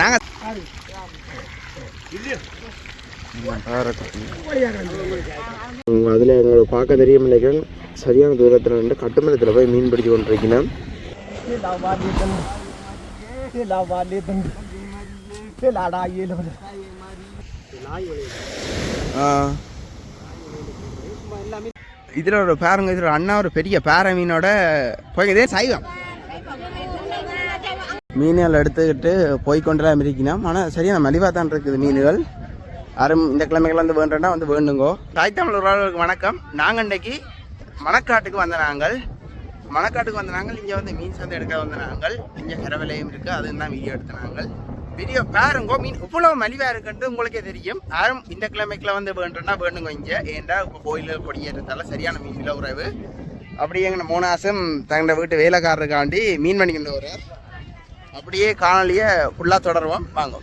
நாங்க அதில் எங்களுக்கு பார்க்க தெரியும் நினைக்கிறேன் சரியான தூரத்தில் நின்று கட்டுமரத்தில் போய் மீன் பிடிச்சு கொண்டிருக்கிறேன் இதில் ஒரு பாருங்க இதில் அண்ணா ஒரு பெரிய பேர மீனோட போய் இதே சைவம். மீன்கள் எடுத்துக்கிட்டு போய் இருக்கணும் ஆனால் சரியான மலிவாக தான் இருக்குது மீன்கள். யாரும் இந்த கிழமைகள் வந்து வேண்டும்னா வந்து வேண்டுங்கோ. தாய் தமிழ் உறவுகளுக்கு வணக்கம். நாங்கள் இன்றைக்கி மணக்காட்டுக்கு வந்த நாங்கள். மணக்காட்டுக்கு வந்த நாங்கள் இங்கே வந்து மீன் சந்தை எடுக்க வந்த நாங்கள். இங்கே கரவிலையும் இருக்குது அதுவும் தான் வீடியோ எடுத்த நாங்கள். வீடியோ பாருங்கோ மீன் இவ்வளவு மலிவாக இருக்குன்ட்டு உங்களுக்கே தெரியும். யாரும் இந்த கிழமைக்குள்ள வந்து வேண்டும்னா வேண்டுங்க இங்கே. ஏன்டா இப்போ கோயிலில் கொடியேறதால சரியான மீன் விலை உறவு. அப்படி எங்கள் மூணாசம் தங்களோட வீட்டு வேலைக்காரருக்காண்டி மீன் பண்ணிக்கிட்டு வர்றார். அப்படியே காணொலியை ஃபுல்லாக தொடருவோம். வாங்க.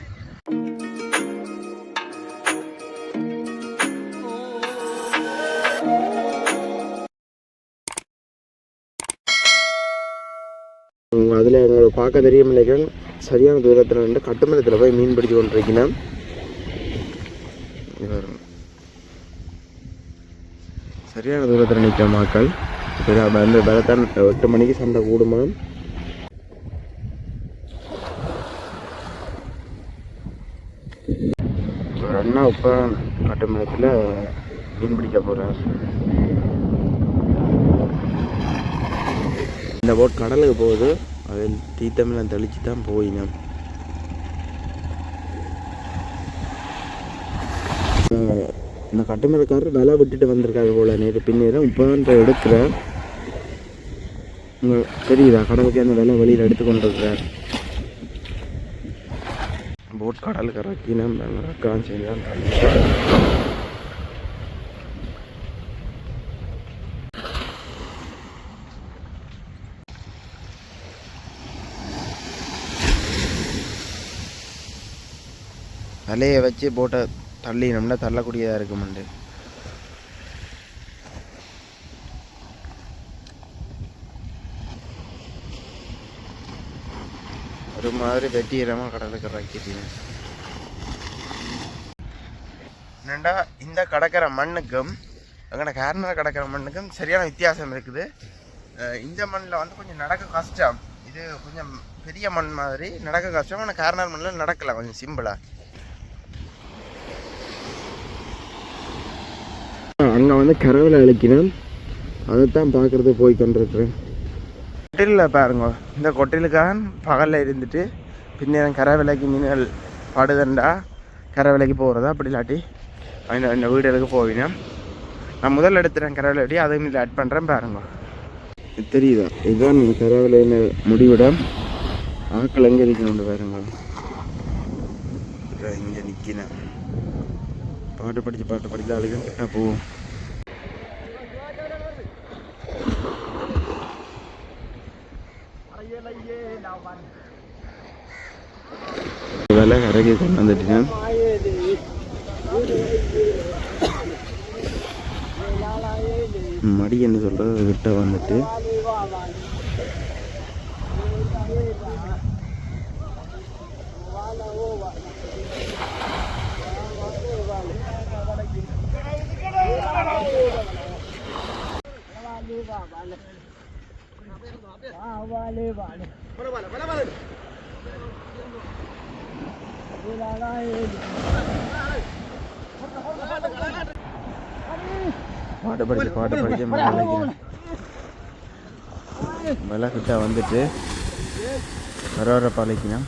அதில் எங்களை பார்க்க தெரியும் நினைக்கிறேன் சரியான தூரத்தில் நின்று கட்டுமரத்தில் போய் மீன் பிடிச்சு கொண்டிருக்கிறேன் சரியான தூரத்தில் நிற்கிற மக்கள். சரி அப்போ வந்து பலத்தான் எட்டு மணிக்கு சண்டை கூடுமா ஒரு அண்ணா இப்போ கட்டுமரத்தில் மீன் பிடிக்க போகிறார் இந்த போட் கடலுக்கு போகுது. அதில் தீத்தமெல்லாம் தெளித்து தான் போயினேன் அஹ் இந்த கட்டுமரக்காரர் விலை விட்டுட்டு வந்திருக்காரு போல. நேற்று பின்னேரம் இப்போ எடுக்கிறேன். உங்கள் தெரியுதா? கடலுக்கு அந்த விலை வெளியில் எடுத்து கொண்டு இருக்கிறார் போட் கடலுக்கு இறக்கினோம் இறக்கலாம் தலையை வச்சு போட்டை தள்ளினோம்னா தள்ளக்கூடியதாக இருக்குமெண்டு ஒரு மாதிரி வெட்டிரமாக கடலுக்கு இறக்கிட்டீங்க. என்னண்டா இந்த கடற்கரை மண்ணுக்கும் அங்கே கேரளாவில் கடற்கரை மண்ணுக்கும் சரியான வித்தியாசம் இருக்குது. இந்த மண்ணில் வந்து கொஞ்சம் நடக்க கஷ்டம். இது கொஞ்சம் பெரிய மண் மாதிரி நடக்க கஷ்டம். ஆனால் கேரளா மண்ணில் நடக்கலாம் கொஞ்சம் சிம்பிளாக அங்கே வந்து கரவில் அழைக்கணும் அதைத்தான் பார்க்குறது போய் கொண்டிருக்கிறேன். கொட்டிலில் பாருங்க. இந்த கொட்டிலுக்கான் பகலில் இருந்துட்டு பின்ன கரை விலைக்கு மீன்கள் படுதண்டா. கரை விலைக்கு போகிறதா அப்படி இல்லாட்டி இந்த வீடுகளுக்கு போவினேன் நான் முதல் எடுத்துகிறேன் கரை விலையாட்டி அதையும் இதில் ஆட் பண்ணுறேன் பாருங்க. இது தெரியுதா? இதுதான் கரை விலையின முடிவிடம். ஆக்கள் எங்கே இருக்கணும் பாருங்க. இங்கே நிற்கினேன் பாட்டு படித்து பாட்டு படித்து அழுகும் போவோம். வேலை கரைக்கு கொண்டு வந்துட்டேன் மடி என்ன சொல்றது கிட்ட வந்துட்டு பாட்டு படிச்சு பாட்டு படிச்சு மேலே மேலே கிட்ட வந்துட்டு வர வர பாலைக்கணும்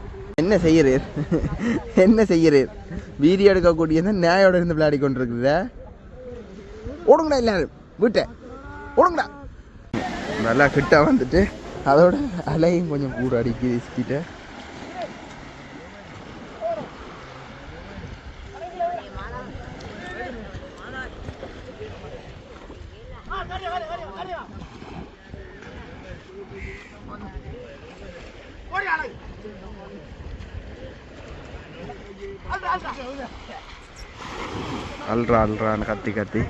என்ன செய்கிறீர் என்ன செய்கிறீர் வீடியோ எடுக்கக்கூடிய நியாயோட இருந்து விளையாடி கொண்டிருக்குற ஓடுங்கடா எல்லாரும் வீட்டை. ஓடுங்கடா நல்லா கிட்ட வந்துட்டு அதோட அலையும் கொஞ்சம் கூட அடிக்குது இஸ்கிட்ட அல்றா அல்றான்னு கத்தி கத்தி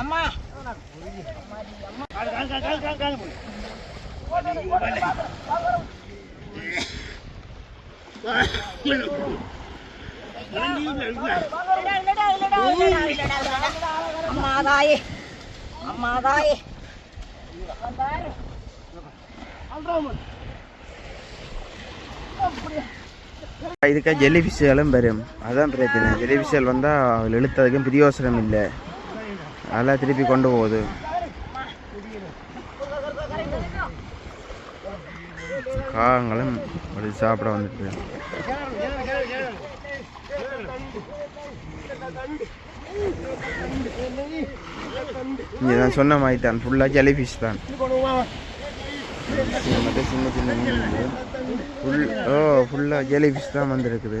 அம்மா அம்மாதாயே அம்மாதாயே. இதுக்காக ஜெல்லி ஃபிஷ்ஷுகளும் வரும் அதான் பிரச்சனை. ஜெல்லி ஃபிஷ்ஷுகள் வந்தால் அவள் இழுத்ததுக்கும் பிரியோசனம் இல்லை. அதெல்லாம் திருப்பி கொண்டு போகுது. காகங்களும் அப்படி சாப்பிட வந்துட்டு. இங்கே நான் சொன்ன மாதிரி தான் ஃபுல்லாக ஜெலிஃபிஷ் தான். மட்டும் சின்ன சின்ன மீன் ஃபுல் ஓ ஃபுல்லாக ஜெலிஃபிஷ் தான் வந்திருக்குது.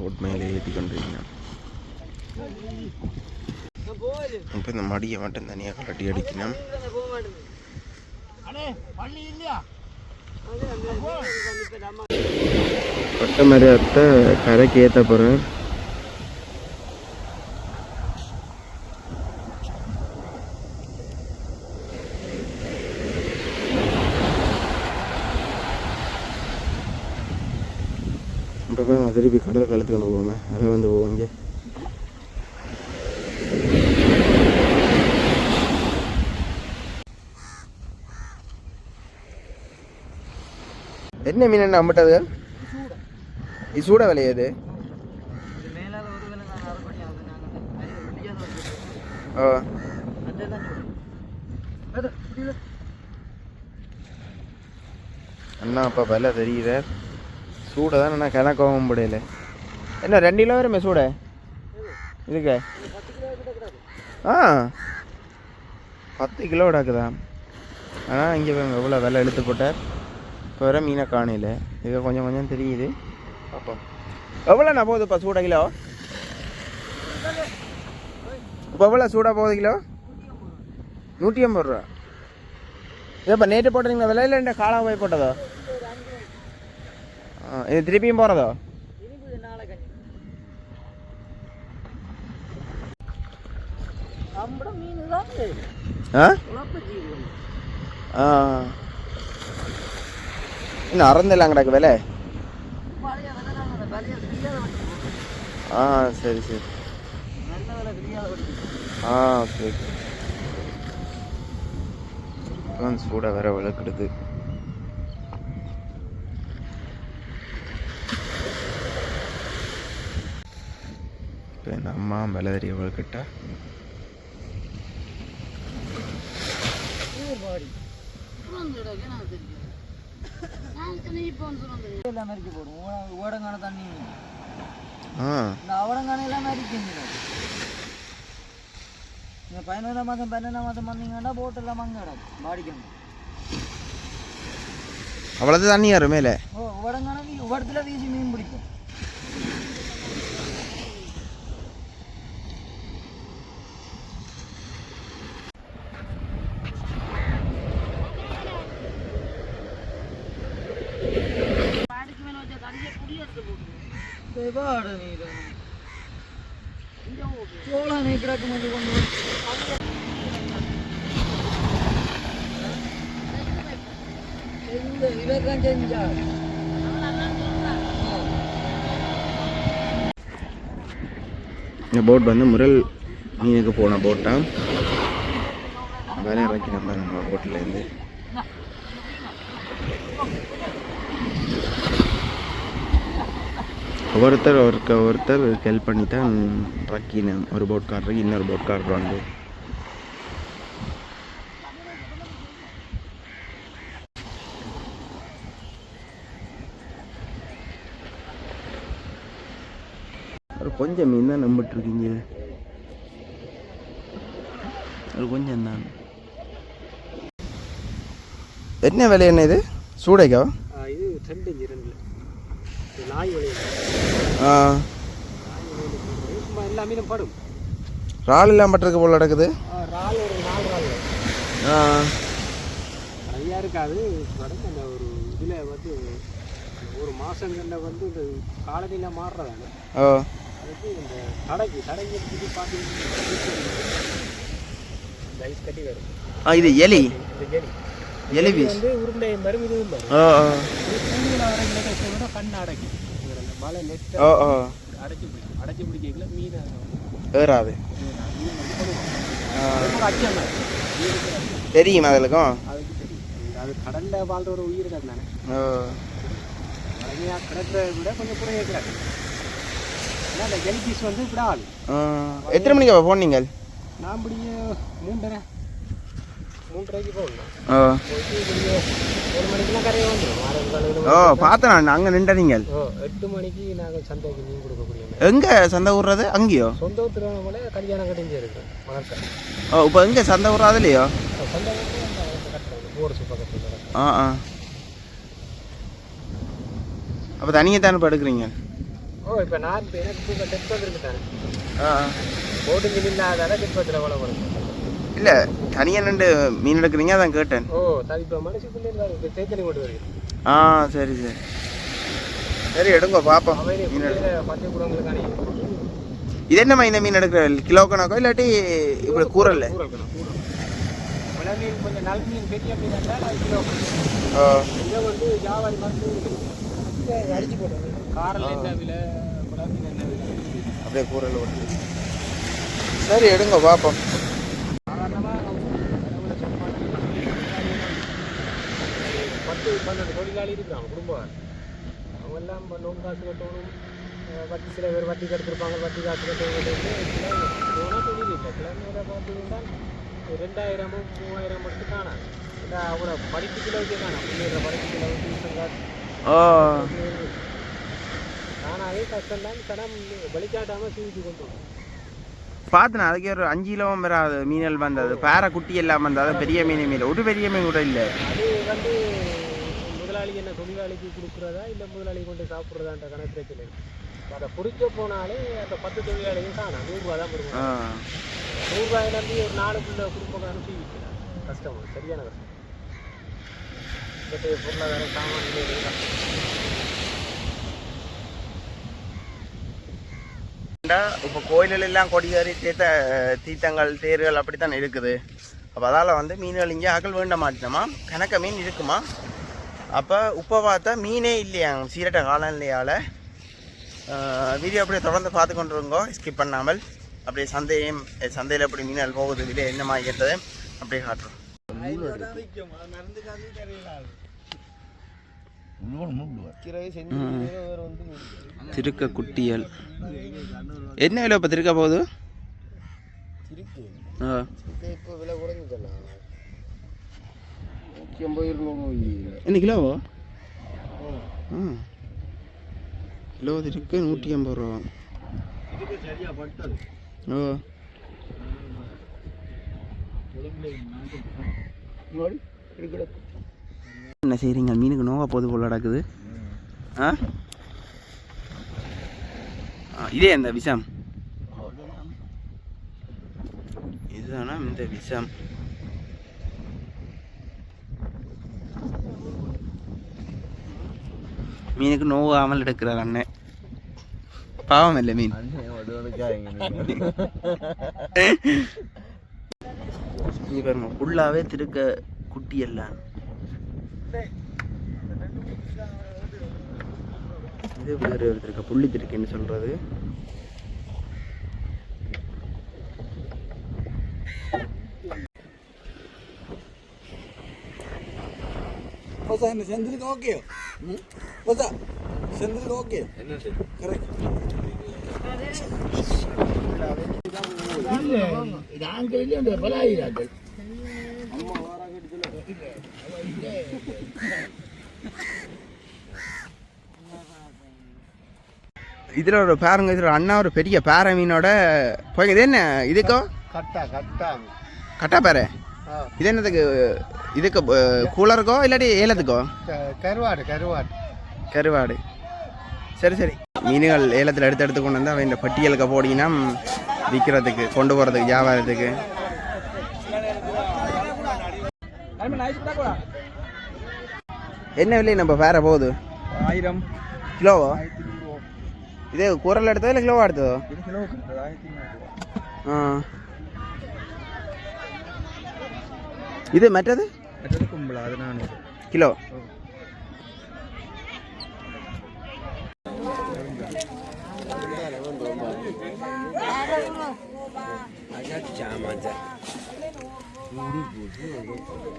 போட் மேலே ஏற்றி கொண்டிருக்கணும் இப்போ இந்த மடியை மட்டும் தனியாக கட்டி அடிக்கணும். பட்டை மரத்தை கரைக்கு ஏற்ற போகிறேன் இப்போ போய் கடல் காலத்துக்கு போவோமே. அதை வந்து போவோம் இங்கே. என்ன மீன் என்ன அம்பட்டது இது சூட விளையாது ஓ அண்ணா அப்பா பல தெரியுத. சூடை தான் நான் கணக்காகவும் முடியல என்ன ரெண்டு கிலோ வருமே சூடை? இதுக்கு? ஆ. பத்து கிலோ கிடக்குதா? ஆனால் இங்கே எவ்வளோ விலை இழுத்து போட்டார். இப்போ வர மீனை காணையில் இது கொஞ்சம் கொஞ்சம் தெரியுது. அப்போ எவ்வளோண்ணா போகுதுப்பா சூடை கிலோ? இப்போ எவ்வளோ சூடாக போகுது கிலோ? நூற்றி ஐம்பது ரூபா. ஏப்பா நேற்று போட்டீங்களா விலையில் என்ன காலாக போய் போட்டதோ? இது திருப்பியும் போகிறதோ ஆ இன்னும் அறந்தெல்லாம் கிடக்கு விலை ஆ சரி சரி ஆ ஓகே சூடாக வேற விளக்குடுது இப்போ எங்கள் அம்மா போடும் ஓ- ஓடங்கான தண்ணி ஆ. இந்த அவடங்கான எல்லாம் இந்த பதினொன்றாம் மாதம் பன்னெண்டாம் மாதம் வந்தீங்கன்னா போட் எல்லாம் அங்கே கிடக்கும் பாடிக்கணும் அவ்வளோது தண்ணி வரும் மேலே. ஓ உடங்கான உடத்துல வீசி மீன் பிடிக்கும். தேவாடு நீ கிடக்கு மாதிரி கொண்டு வந்து. இந்த போட் வந்து முரல் மீனுக்கு போன போட்டான் வேலை இறக்கி நம்ம நம்ம போட்டிலேருந்து ஒருத்தர் ஒருக்க ஒருத்தர் ஹெல்ப் பண்ணி தான் இறக்கினோம் ஒரு போட்காரருக்கு இன்னொரு போட்காரர் வந்து. ஒரு கொஞ்சம் மீன் தான் நம்பிட்டுருக்கீங்க. ஒரு கொஞ்சம் தான். என்ன விலை என்ன இது? சூடைக்கா? இது ரெண்டு இரண்டு நாய் எல்லா மீனும் படும். இறால் எல்லாம் பட்டிருக்கு போல நடக்குது. இறால் ஒரு நாலு இறால். ஆ. நிறையா இருக்காது. படம். அந்த ஒரு இதில் வந்து ஒரு மாதங்களில் வந்து இந்த காலநிலை மாறுறதாங்க ஓ. அதுக்கு இந்த தடைக்கு தடைக்கு எடுத்துட்டு பார்த்தீங்கன்னா இந்த ஐஸ் கட்டி வரும். ஆ இது எலி. இந்த எலி. பீஸ் வந்து உருண்டை மரம் இதுவும் வரும் ஓ ஓ ஓ ஓ அடைச்சி பிடிக்கும். அடைச்சி பிடிக்கல மீன் ஏறாது. தெரியும் தெரியும். அது கடலில் வாழ்ற ஒரு உயிர் தானே கிடக்கிறத விட கொஞ்சம் குறைய ஏன்னா அந்த ஜெலிபீஸ் வந்து ஆ, எத்தனை மணிக்கு போனீங்க? நான் பிடிங்க மூன்றரை. ஓ பார்த்தேன் அங்கே நின்றீங்க. ஓ எட்டு மணிக்கு நாங்கள் சந்தைக்கு மீன் கொடுக்கக்கூடிய. எங்கே சந்தை ஊர்றது? அங்கேயோ? சொந்த ஊர் திருவண்ணாமலை கல்யாணம் கட்டிஞ்சு இருக்கு ஓ இப்போ எங்கே சந்தை ஊர் அதுலையோ ஆ ஆ. அப்போ தனியாக தானே இப்போ எடுக்கிறீங்க? ஓ இப்போ நான் எனக்கு டெஸ்ட் வந்துருக்குட்டானே ஆ போட்டு டிப்பத்தில் எவ்வளோ வரும் இல்லை தனியாக நின்று மீன் எடுக்கிறீங்க அதான் கேட்டேன். ஓ அது இப்போ கொண்டு வருது. ஆ சரி சரி. சரி எடுங்க பார்ப்போம் மீன் இது என்ன இந்த மீன் எடுக்கிற கிலோ கணக்கோ இல்லாட்டி இப்படி கூறல கூறல் மழை மீன் கொஞ்சம் நல்ல மீன் பெரிய மீன் இருந்தால் அது கிலோ ஓ இதை வந்து வியாபாரி மாதிரி அடிச்சு போடுறது காரில் என்ன விலை மழை மீன் என்ன விலை அப்படியே கூறல் ஓட்டு சரி எடுங்க பார்ப்போம் சாதாரணமாக பன்னெண்டு தொழிலாளி இருக்கிறாங்க குடும்பம். அவங்க எல்லாம் லோன் காசு கட்டணும். வட்டி சில பேர் வட்டி கெடுத்துருப்பாங்க வட்டி காசு கட்டணும் தொழில் இல்லை. கிழமையில பார்த்தீங்கன்னா ரெண்டாயிரமும் மூவாயிரம் மட்டும் காணாது இல்லை அவங்கள படிப்பு கிலோவுக்கே காணாம் முன்னேற படிப்பு கிலோ டியூஷன் காசு. கடன் வழிகாட்டாமல் சீவிச்சு கொண்டு வரும் பார்த்தேன் அதுக்கே ஒரு அஞ்சு கிலோவும் வராது மீனல் வந்தது. பேர குட்டி எல்லாம் வந்தது. பெரிய மீன் மீன் ஒரு பெரிய மீன் கூட இல்லை. அது வந்து முதலாளி என்ன தொழிலாளிக்கு கொடுக்குறதா இல்லை முதலாளி கொண்டு சாப்பிட்றதான்ற கணக்கு. அதை பிடிக்க போனாலே அந்த பத்து தொழிலாளியும் காணும் நூறுரூவா தான் கொடுக்கணும். நூறுரூவாயை நம்பி ஒரு நாளுக்குள்ள குடும்பம் அனுப்பி வைக்கலாம் கஷ்டம் சரியான கஷ்டம். இந்த பொருளாதார சாமான் இப்போ கோயில்கள் எல்லாம் கொடியேறி தீர்த்த தீர்த்தங்கள் தேர்கள் அப்படித்தான் இருக்குது. அப்போ அதால் வந்து மீன்கள் இங்கே அகல் வேண்ட மாட்டோமா கணக்க மீன் இருக்குமா? அப்போ உப்பை பார்த்தா மீனே இல்லையா சீரட்ட காலநிலையால் வீடியோ அப்படியே தொடர்ந்து பார்த்து கொண்டிருங்கோ. ஸ்கிப் பண்ணாமல். அப்படியே சந்தையும் சந்தையில் எப்படி மீன்கள் போகுது விலை என்னமா இருக்கிறது அப்படியே காட்டுறோம். திருக்க குட்டியல் என்ன விலை இப்போ திருக்க போகுது? ஆ. இப்போ விலை குறைஞ்சிட்டலாம் நூற்றி ஐம்பது இருநூறு என்ன கிலோவோ ம் கிலோ இருக்கு நூற்றி ஐம்பது ரூபா ஓ என்ன செய்கிறீங்க மீனுக்கு நோவா போது போல் நடக்குது ஆ ஆ, இதே அந்த விஷம் இதுதானா இந்த விஷம் மீனுக்கு நோவாமல் எடுக்கிறார் அண்ணன் பாவம் இல்லை மீன் இங்க பாருங்க ஃபுல்லாவே திருக்க குட்டி எல்லாம் இது வேறு ஒரு திருக்க புள்ளி திருக்குன்னு சொல்றது. ಹೊಸ ಚಂದ್ರಿಕೆ ಓಕೆ ಹೊಸ ಚಂದ್ರಿಕೆ ಓಕೆ ಕರೆಕ್ಟ್ இதில் ஒரு பாருங்க இதில் அண்ணா ஒரு பெரிய பாறை மீனோட போய் இது என்ன இதுக்கோ கட்டா கட்டா கட்டா பாறை இது என்னதுக்கு? இதுக்கு கூலருக்கோ இல்லாட்டி ஏலத்துக்கோ? கருவாடு கருவாடு. கருவாடு. சரி சரி. மீன்கள் ஏலத்தில் எடுத்து எடுத்து கொண்டு வந்து அவன் இந்த பட்டியலுக்கு போடினா விற்கிறதுக்கு கொண்டு போகிறதுக்கு வியாபாரத்துக்கு. என்ன விலை நம்ம வேற போகுது? ஆயிரம். கிலோவா? இது குரல் எடுத்ததோ இல்லை கிலோவா எடுத்ததோ? ஆ. இது மற்றது மற்றது கும்பலா அது நானூறு கிலோ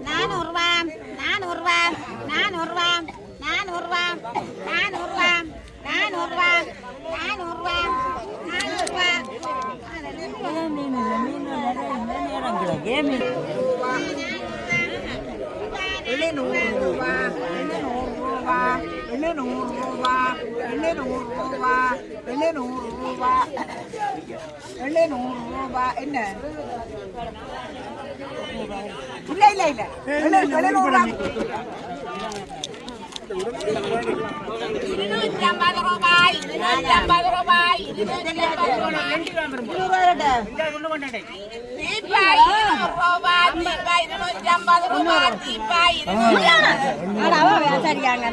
நானூறுவா நானூறுவா நானூறுவா நானூறுவா நானூறுவா நானூறுவா நானூறுவா நானூறுவா எழுநூறுவா எழுநூறுவா எழுநூறுவா எழுநூறுவா எழுநூறுவா என்ன இல்ல இல்ல இல்ல வெள்ளை எழுநூறுவா இருநூற்றி ஐம்பது ரூபாய் இருநூற்றி ஐம்பது ரூபாய் இருநூற்றி ஐம்பது ரூபாய் தீபாய் இருநூறு ரூபாய் தீபாய் இருநூற்றி ஐம்பது ரூபாய் தீபாய் இருநூற்றி சரியாங்க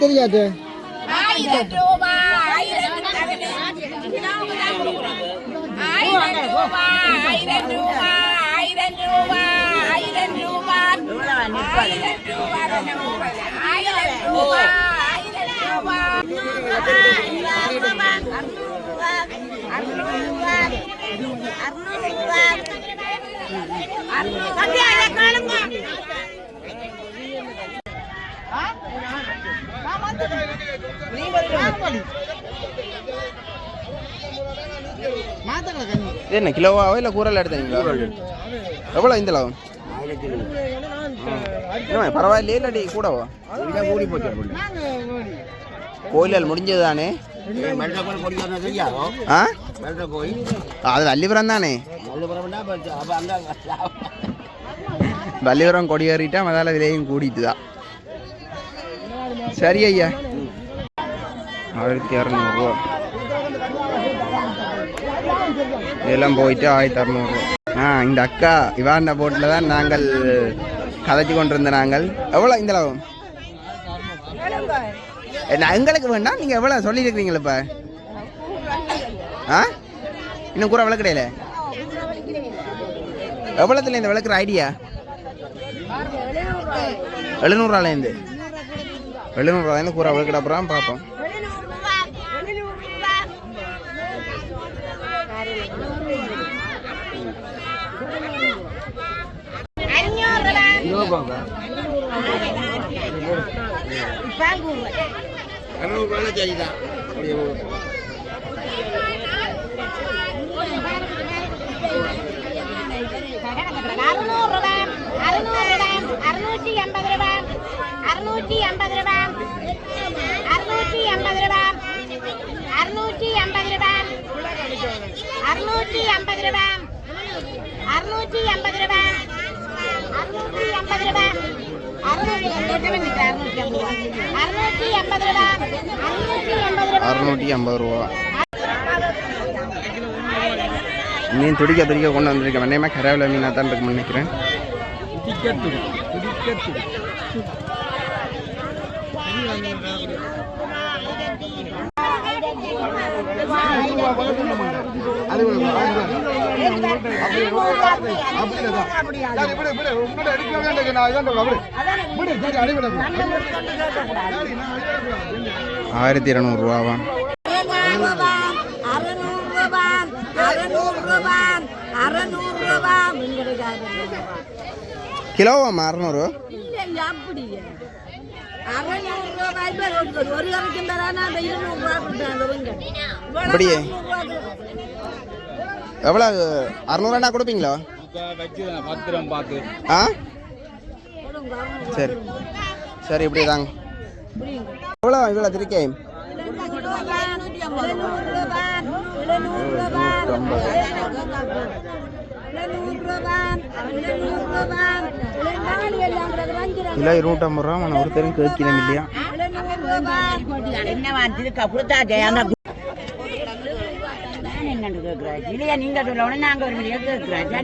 தெரியாது ஆயிரம் ரூபாய் ஆயிரம் ரூபாய் ஆயிரம் ரூபாய் ஆயிரம் ரூபாய் ஆயிரம் ரூபாய் ஆயிரம் ரூபாய் ஆயிரம் ரூபாய். என்ன கிலோவாவோ இல்லை கூரல் எடுத்தீங்களா? எவ்வளோ இந்த லாபம் என்ன பரவாயில்லையே இல்லாட்டி கூடவா? கூடி போச்சு கோயிலால் முடிஞ்சது தானே ஆ? அது வள்ளிபுரம் தானே? வள்ளிபுரம் கொடி ஏறிட்டா அதால விலையும் கூடிட்டு தான் சரி ஐயா. ஆயிரத்தி இரநூறுவா இதெல்லாம் போயிட்டு ஆயிரத்தி அறநூறுவா. ஆ இந்த அக்கா இவாண்ட போட்டில் தான் நாங்கள் கதைச்சு கொண்டிருந்த நாங்கள். எவ்வளோ இந்த லாபம் எங்களுக்கு வேண்டாம் நீங்கள் எவ்வளோ சொல்லியிருக்கிறீங்களா இப்போ ஆ? இன்னும் கூட விளக்கடையில? எவ்வளோத்துல இந்த விளக்குற ஐடியா எழுநூறுவாலேருந்து எழுநூறுவாலேருந்து கூற விளக்கட அப்புறம் பார்ப்போம் சரிதான் இரநூறுபானா சரி தான். அப்படி அறுநூற்றி எண்பது ரூபாய் அறுநூற்றி எண்பது ரூபாய் அறுநூற்றி எண்பது ரூபாய் அறுநூற்றி எண்பது ரூபாய். அறுநூற்றி எண்பது ரூபாய். அறுநூற்றி எண்பது ரூபாய். அறுநூற்றி எண்பது ரூபாய். அறுநூற்றி ஐம்பது ரூபா. மீன் துடிக்க துடிக்க கொண்டு வந்திருக்கேன் வெண்ணையமாக கரையில் மீனாக தான் இருக்கும்னு நினைக்கிறேன். ஆயிரத்தி இரநூறுவாவா அறநூறு ரூபாய் கிலோவாம்மா அறநூறு அப்படியே எவ்வளோ அறநூறுவா கொடுப்பீங்களா? ஆ? சரி. சரி இப்படி தாங்க எவ்வளோ இவ்வளோ திருக்கே கிலோ இருநூற்றம்பது ரூபா நான் ஒருத்தரும் கேட்கிறேன் இல்லையா? இல்லையா நீங்க சொல்லணும் நாங்க ஒரு ராஜா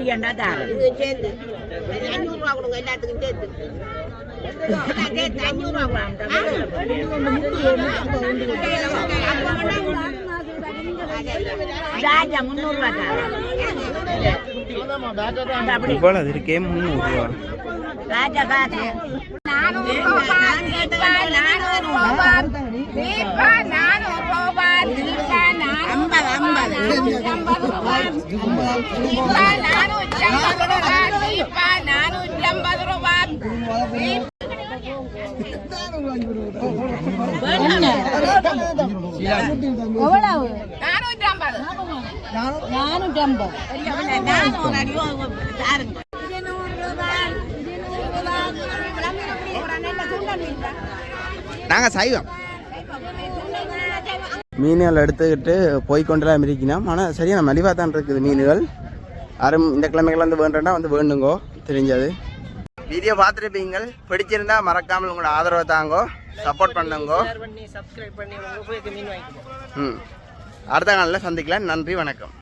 அப்படி. இருக்கே முந்நூறுரூவா எவ்வளவு? நானூற்றி ஐம்பது. நானூற்றி ஐம்பது. நாங்கள் சைவம். மீன்கள் எடுத்துக்கிட்டு போய் கொண்டுலாம் இருக்கணும் ஆனால் சரியான மலிவாக தான் இருக்குது மீன்கள். யாரும் இந்த கிழமைகள் வந்து வேண்டும்னா வந்து வேண்டுங்கோ தெரிஞ்சது. வீடியோ பார்த்துருப்பீங்கள். பிடிச்சிருந்தா மறக்காமல் உங்களோட ஆதரவை தாங்கோ சப்போர்ட் பண்ணுங்கோ. பண்ணி சப்ஸ்கிரைப் பண்ணி உங்க போய் மீன் வாங்கிக்கணும் ம். அடுத்த காலில் சந்திக்கலாம். நன்றி வணக்கம்.